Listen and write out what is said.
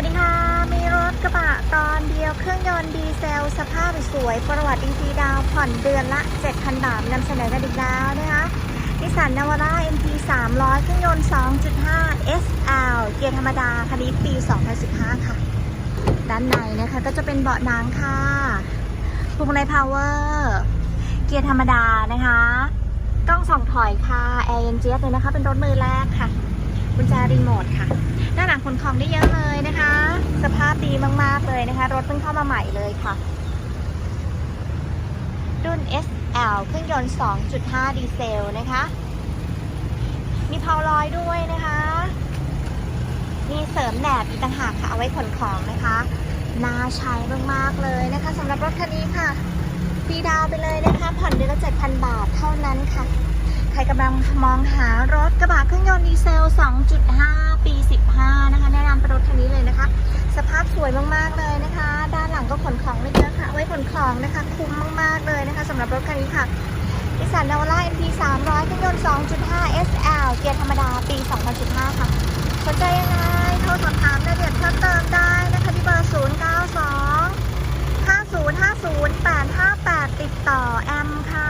วัสดีค่ะ มีรถกระบะตอนเดียวเครื่องยนต์ดีเซล สภาพสวย ประวัติดีทีดาวผ่อนเดือนละ 7,000 บาทนำเสนอกันอีกแล้วนะคะนิสสันนาวาร่า MT 300 เครื่องยนต์ 2.5 SL เกียร์ธรรมดาคันนี้ปี 2015 ค่ะ ด้านในนะคะก็จะเป็นเบาะหนังค่ะพวงมาลัยพาวเวอร์เกียร์ธรรมดานะคะกล้องส่องถอยค่ะแอร์เย็นเจี๊ยบเลยนะคะ เป็นรถมือแรกค่ะกุญแจรีโมทค่ะ ด้านหลังขนของได้เยอะเลย สภาพดีมาก ๆ เลยนะคะ รถเพิ่งเข้ามาใหม่เลยค่ะ รุ่น SL เครื่องยนต์ 2.5 ดีเซลนะคะ มีเพาลอยด้วยนะคะ มีเสริมแหนบอีกต่างหากค่ะ เอาไว้ขนของนะคะน่าใช้มาก ๆ เลยนะคะสำหรับรถคันนี้ค่ะฟรีดาวไปเลยนะคะ ผ่อนเดือนละ 7,000 บาทเท่านั้นค่ะ ใครกำลังมองหารถกระบะเครื่องยนต์ดีเซล 2.5 ยมากๆเลยนะคะ ด้านหลังก็ขนของไม่เยอะค่ะไว้ขนของนะคะ คุ้มมากๆเลยนะคะสำหรับรถคันนี้ค่ะนิสสันนาวล่า NP 300เครื่องยนต์ 2.5 SL เกียร์ธรรมดาปี 2015 ค่ะ สนใจยังไงโทรสอบถามรายละเอียดเพิ่มเติมได้นะคะที่เบอร์ 092 5050 858 ติดต่อแอมค่ะ